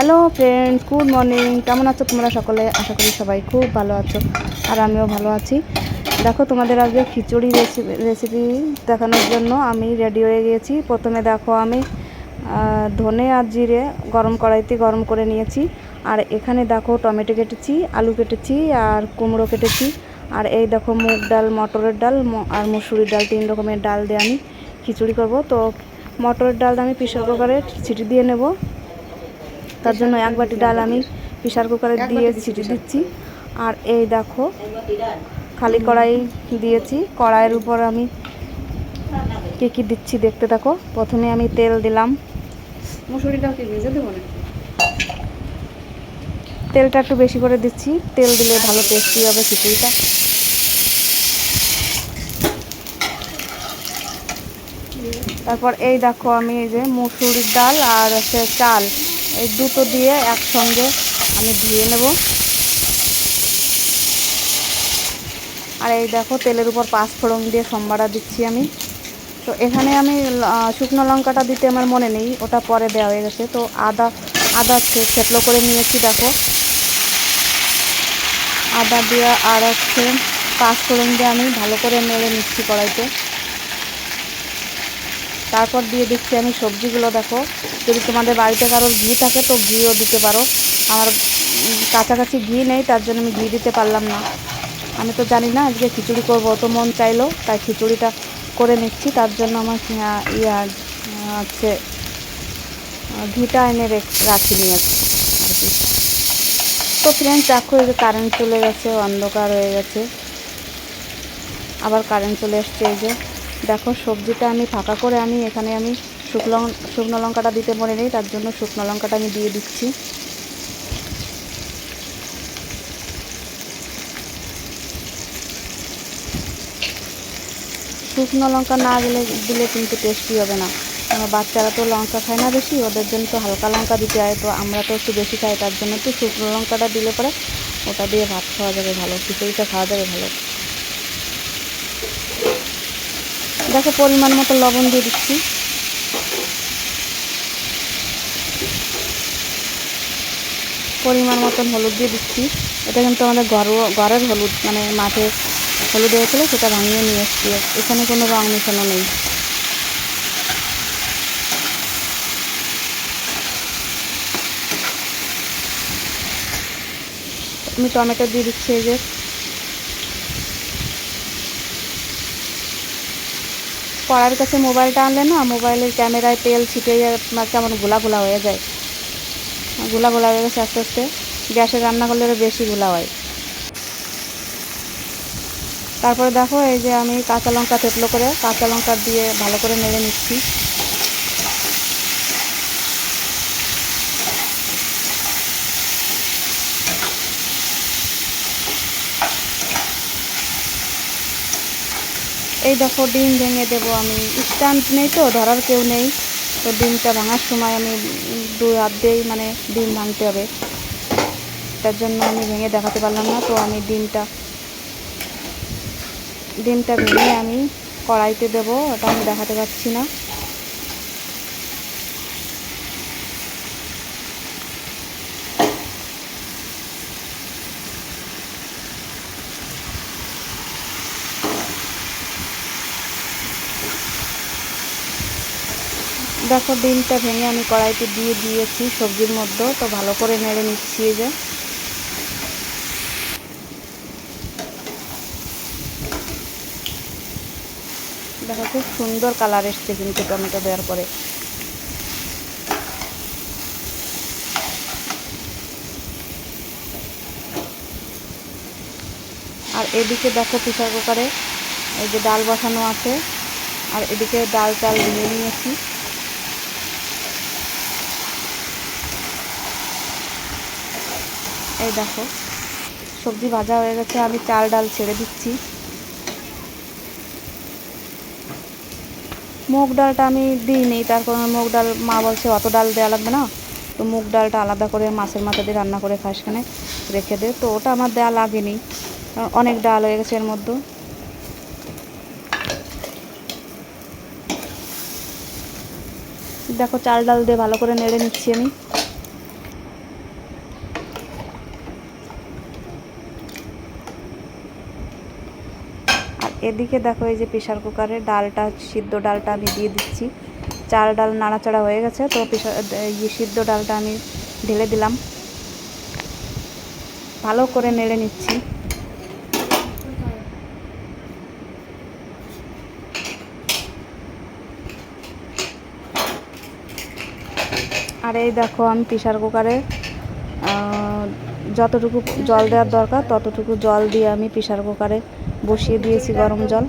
Hello friend good morning কেমন আছো তোমরা সকলে? আশা করি সবাই খুব ভালো আছো আর আমিও ভালো আছি। দেখো, তোমাদের আজকে খিচুড়ি রেসিপি রেসিপি দেখানোর জন্য আমি রেডি হয়ে গিয়েছি। প্রথমে দেখো আমি ধনে আর জিরে গরম কড়াইতে গরম করে নিয়েছি। আর এখানে দেখো টমেটো কেটেছি, আলু কেটেছি আর কুমড়ো কেটেছি। আর এই দেখো মুগ ডাল, মটরের ডাল আর মুসুরির ডাল, তিন রকমের ডাল দিয়ে আমি খিচুড়ি করব। তো মটরের ডাল আমি প্রেশার কুকারে সিটি দিয়ে নেব। তার জন্য এক বাটি ডাল আমি প্রেশার কুকারে দিয়ে সিটি দিচ্ছি। আর এই দেখো খালি কড়াই দিয়েছি। কড়াইয়ের উপর আমি কী কী দিচ্ছি দেখতে দেখো প্রথমে আমি তেল দিলাম। মুসুরিটাও কি ভেজে দেবো না তেলটা একটু বেশি করে দিচ্ছি। তেল দিলে ভালো টেস্টি হবে খিচুড়িটা। তারপর এই দেখো আমি এই যে মুসুরির ডাল আর হচ্ছে চাল। এই দুটো দিয়ে একসঙ্গে আমি ধুয়ে নেব। আর এই দেখো তেলের উপর পাঁচ ফোড়ন দিয়ে সম্বারা দিচ্ছি আমি। তো এখানে আমি শুকনো লঙ্কাটা দিতে আমার মনে নেই, ওটা পরে দেওয়া হয়ে গেছে। তো আদা আদা থেতলো করে নিয়েছি, দেখো। আদা দিয়ে আর হচ্ছে পাঁচ ফোড়ন দিয়ে আমি ভালো করে নেড়ে নিচ্ছি কড়াইতে। তারপর দিয়ে দিচ্ছি আমি সবজিগুলো, দেখো। যদি তোমাদের বাড়িতে কারোর ঘি থাকে তো ঘিও দিতে পারো। আমার কাছাকাছি ঘি নেই, তার জন্য আমি ঘি দিতে পারলাম না। আমি তো জানি না আজকে খিচুড়ি করব তো মন চাইলো, তাই খিচুড়িটা করে নিচ্ছি। তার জন্য আমার ইয়া হচ্ছে, ঘিটা এনে রেখ- রাখিনি আর কি। আর কি তো ফ্রেন্ডস দেখো এই যে কারেন্ট চলে গেছে, অন্ধকার হয়ে গেছে। আবার কারেন্ট চলে এসছে এই যে। দেখো, সবজিটা আমি ফাঁকা করে আমি এখানে আমি শুকনো শুকনো লঙ্কাটা দিতে মনে নেই, তার জন্য শুকনো লঙ্কাটা আমি দিয়ে দিচ্ছি। শুকনো লঙ্কা না দিলে দিলে কিন্তু টেস্টি হবে না। আমার বাচ্চারা তো লঙ্কা খায় না বেশি, ওদের জন্য তো হালকা লঙ্কা দিতে হয়, তো আমরা তো একটু বেশি খাই, তার জন্য তো শুকনো লঙ্কাটা দিলে পরে ওটা দিয়ে ভাত খাওয়া যাবে ভালো, খিচুড়িটা খাওয়া যাবে ভালো। দেখো পরিমাণ মতো লবণ দিয়ে দিচ্ছি। পরিমাণ মতন হলুদ দিয়ে দিচ্ছি। এটা কিন্তু আমাদের ঘরোয়া, ঘরের হলুদ মানে মাঠে হলুদ হয়েছিল, সেটা ভাঙিয়ে নিয়ে এসছি। এখানে কোনো রং মেশানো নেই। আমি টমেটো দিয়ে দিচ্ছি এই যে। কড়ার কাছে মোবাইলটা আনলে না, মোবাইলের ক্যামেরায় তেল ছিটে আপনার কেমন গোলা গোলা হয়ে যায়। গোলা গোলা হয়ে গেছে আস্তে আস্তে। গ্যাসে রান্না করলে বেশি গোলা হয়। তারপরে দেখো, এই যে আমি কাঁচা লঙ্কা থেতলো করে, কাঁচা লঙ্কা দিয়ে ভালো করে নেড়ে নিচ্ছি। এই দেখো, ডিম ভেঙে দেব আমি। স্ট্যান্ড নেই তো, ধরার কেউ নেই। তো ডিমটা ভাঙার সময় আমি দুই হাত দিয়েই মানে ডিম ভাঙতে হবে। তার জন্য আমি ভেঙে দেখাতে পারলাম না, তো আমি ডিমটা ডিমটা ভেঙে আমি কড়াইতে দেবো, ওটা আমি দেখাতে পারছি না। দেখো ডিমটা ভেঙে আমি কড়াইতে দিয়ে দিয়েছি, সবজির মধ্যে। তো ভালো করে নেড়ে নিচ্ছি যে। দেখো খুব সুন্দর কালার এসছে কিন্তু টমেটো দেওয়ার পরে। আর এদিকে দেখো প্রেশার কুকারে এই যে ডাল বসানো আছে, আর এদিকে ডাল চাল দিয়ে নিয়েছি। এই দেখো, সবজি ভাজা হয়ে গেছে, আমি চাল, ডাল ছেড়ে দিচ্ছি। মুগ ডালটা আমি দিইনি, তার কারণে মুগ ডাল, মা বলছে অত ডাল দেওয়া লাগবে না। তো মুগ ডালটা আলাদা করে মাছের মাথা দিয়ে রান্না করে খাস খানে রেখে দে। তো ওটা আমার দেওয়া লাগেনি, কারণ অনেক ডাল হয়ে গেছে এর মধ্যে। দেখো, চাল, ডাল দিয়ে ভালো করে নেড়ে নিচ্ছি আমি। এদিকে দেখো এই যে প্রেশার কুকারে ডালটা, সিদ্ধ ডালটা আমি দিয়ে দিচ্ছি। চাল ডাল নাড়াচাড়া হয়ে গেছে, তো প্রেশার সিদ্ধ ডালটা আমি ঢেলে দিলাম। ভালো করে নেড়ে নিচ্ছি। আর এই দেখো আমি প্রেশার কুকারে যতটুকু জল দেওয়ার দরকার ততটুকু জল দিয়ে আমি প্রেশার কুকারে বসিয়ে দিয়েছি গরম জল।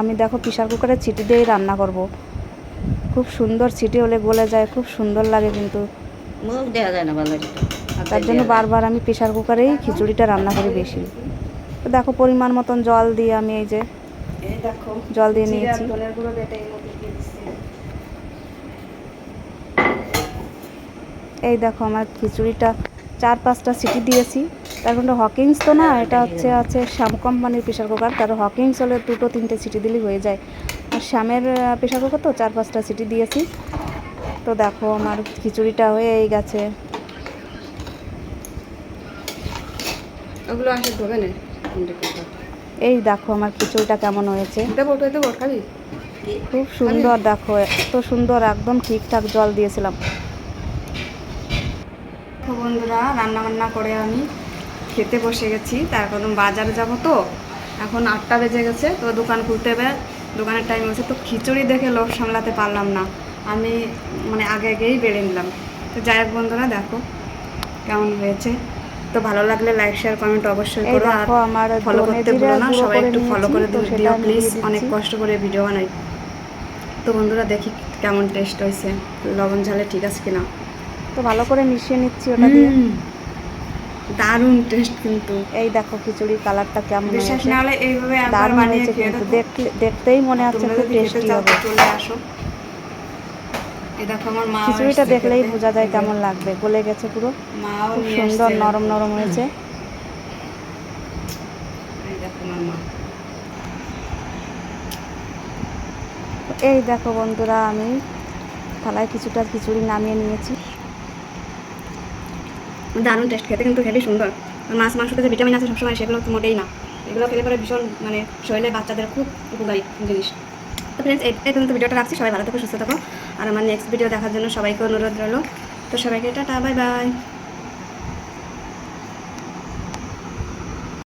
আমি দেখো প্রেশার কুকারে ছিটি দিয়েই রান্না করব। খুব সুন্দর ছিটি হলে গলে যায় খুব সুন্দর লাগে কিন্তু। মুখ দেওয়া যায় না ভালো তার জন্য বারবার আমি প্রেশার কুকারেই খিচুড়িটা রান্না করি বেশি। তো দেখো পরিমাণ মতন জল দিয়ে আমি এই যে জল দিয়ে নিয়েছি ধনের গুঁড়ো বেটে এর মধ্যে দিয়ে দিচ্ছি এই দেখো আমার খিচুড়িটা চার পাঁচটা সিটি দিয়েছি। তার কারণে হকিংস তো না এটা হচ্ছে আছে শ্যাম কোম্পানির প্রেশার কুকার তার হকিংস হলে দুটো তিনটে সিটি দিলেই হয়ে যায়। আর শ্যামের প্রেশার কুকার তো চার পাঁচটা সিটি দিয়েছি। তো দেখো আমার খিচুড়িটা হয়েই গেছে। ওগুলো আসে ধোবে না। এই দেখো আমার খিচুড়িটা কেমন হয়েছে। খুব সুন্দর দেখো এত সুন্দর একদম ঠিকঠাক জল দিয়েছিলাম। তো বন্ধুরা রান্না বান্না করে আমি খেতে বসে গেছি। তার কারণ বাজারে যাব তো। এখন আটটা বেজে গেছে তো দোকান খুলতে হবে। দোকানের টাইম হয়েছে তো খিচুড়ি দেখে লোভ সামলাতে পারলাম না। আমি মানে আগে আগেই বেড়ে নিলাম। তো যাই হোক বন্ধুরা দেখো কেমন হয়েছে। তো ভালো লাগলে লাইক শেয়ার কমেন্ট অবশ্যই করো। আর আমার ফলো করতে ভুলো না। সবাই একটু ফলো করে দিও প্লিজ অনেক কষ্ট করে ভিডিও বানাই। তো বন্ধুরা দেখি কেমন টেস্ট হয়েছে। লবণ ঝালে ঠিক আছে কিনা? তো ভালো করে মিশিয়ে নিচ্ছি ওটা দিয়ে। দারুণ টেস্ট কিন্তু। এই দেখো খিচুড়ির কালারটা কেমন বিশ্বাস না হলে এইভাবে একবার দারুণ বানিয়ে কিন্তু। দেখো। দেখলে দেখতেই মনে হচ্ছে খুব টেস্টি হবে। চলে আসো। এই দেখো আমার মা খিচুড়িটা দেখলেই বোঝা যায় কেমন লাগবে। গলে গেছে পুরো। খুব সুন্দর নরম নরম হয়েছে। এই দেখো আমার মা। এই দেখো বন্ধুরা আমি থালায় কিছুটা খিচুড়ি নামিয়ে নিয়েছি। দারুণ টেস্ট খেতে কিন্তু হেভি সুন্দর। মাছ মাংসতে যে ভিটামিন আছে সবসময়, সেগুলো তো মোটেই না। এগুলো খেলে পরে ভীষণ মানে শরীরে বাচ্চাদের খুব উপকারী জিনিস। তো ফ্রেন্ডস এটাই পর্যন্ত ভিডিওটা রাখছি। সবাই ভালো থাকো, সুস্থ থাকো। আর আমার নেক্সট ভিডিও দেখার জন্য সবাইকে অনুরোধ রইল। তো সবাইকে টাটা বাই বাই